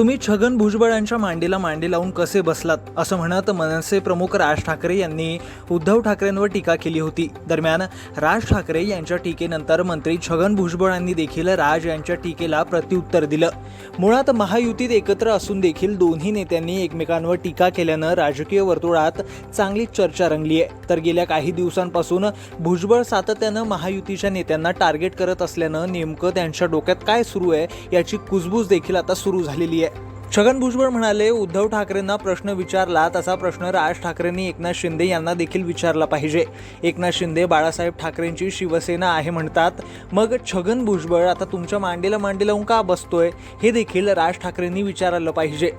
तुम्ही छगन भुजबळांच्या मांडीला मांडी लावून कसे बसलात? असं म्हणत मनसे प्रमुख राज ठाकरे यांनी उद्धव ठाकरेंवर टीका केली होती. दरम्यान राज ठाकरे यांच्या टीकेनंतर मंत्री छगन भुजबळांनी देखील राज यांच्या टीकेला प्रत्युत्तर दिलं. मुळात महायुतीत एकत्र असून देखील दोन्ही नेत्यांनी एकमेकांवर टीका केल्यानं राजकीय वर्तुळात चांगली चर्चा रंगली आहे. तर गेल्या काही दिवसांपासून भुजबळ सातत्यानं महायुतीच्या नेत्यांना टार्गेट करत असल्यानं नेमकं त्यांच्या डोक्यात काय सुरू आहे याची कुजबूज देखील आता सुरू झालेली आहे. छगन भुजबळ म्हणाले उद्धव ठाकरेंना प्रश्न विचारला तसा प्रश्न राज ठाकरेंनी एकनाथ शिंदे यांना देखील विचारला पाहिजे. एकनाथ शिंदे बाळासाहेब ठाकरेंची शिवसेना आहे म्हणतात. मग छगन भुजबळ आता तुमच्या मांडीला मांडीला लावून का बसतोय? हे देखील राज ठाकरेंनी विचारायला पाहिजे.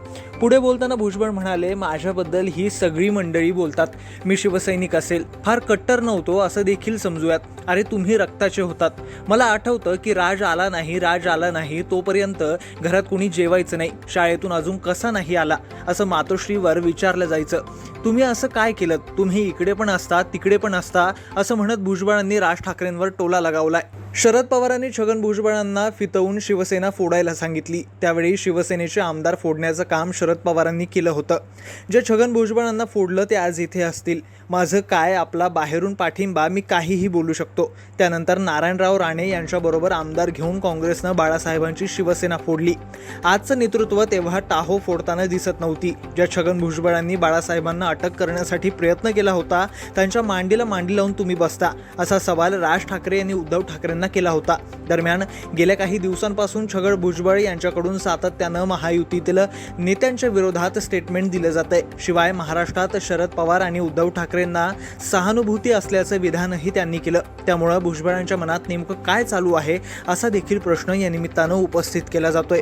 पुढे बोलताना भुजबळ म्हणाले माझ्याबद्दल ही सगळी मंडळी बोलतात. मी शिवसैनिक असेल. फार कट्टर नव्हतो असं देखील समजूयात. अरे तुम्ही रक्ताचे होतात. मला आठवतं की राज आला नाही राज आला नाही तोपर्यंत घरात कोणी जेवायचं नाही. शाळेत शाळेतून अजून कसा नाही आला असं मातोश्रीवर विचारलं जायचं. तुम्ही असं काय केलं? तुम्ही इकडे पण असता तिकडे पण असता असं म्हणत भुजबळांनी राज ठाकरेंवर टोला लगावलाय. शरद पवारांनी छगन भुजबळांना फितवून शिवसेना फोडायला सांगितली. त्यावेळी शिवसेनेचे आमदार फोडण्याचं काम शरद पवारांनी केलं होतं. जे छगन भुजबळांना फोडलं ते आज इथे असतील. माझं काय आपला बाहेरून पाठिंबा मी काहीही बोलू शकतो. त्यानंतर नारायणराव राणे यांच्याबरोबर आमदार घेऊन काँग्रेसनं बाळासाहेबांची शिवसेना फोडली. आजचं नेतृत्व तेव्हा टाहो फोडताना दिसत नव्हती. ज्या छगन भुजबळांनी बाळासाहेबांना अटक करण्यासाठी प्रयत्न केला होता त्यांच्या मांडीला मांडी लावून तुम्ही बसता. असा सवाल राज ठाकरे यांनी उद्धव ठाकरेंना केला होता. दरम्यान गेल्या काही दिवसांपासून छगड भुजबळ यांच्याकडून सातत्यानं महायुतीतील नेत्यांच्या विरोधात स्टेटमेंट दिलं जात आहे शिवाय महाराष्ट्रात शरद पवार आणि उद्धव ठाकरेंना सहानुभूती असल्याचं विधानही त्यांनी केलं. त्यामुळं भुजबळांच्या मनात नेमकं काय चालू आहे असा देखील प्रश्न या निमित्तानं उपस्थित केला जातोय.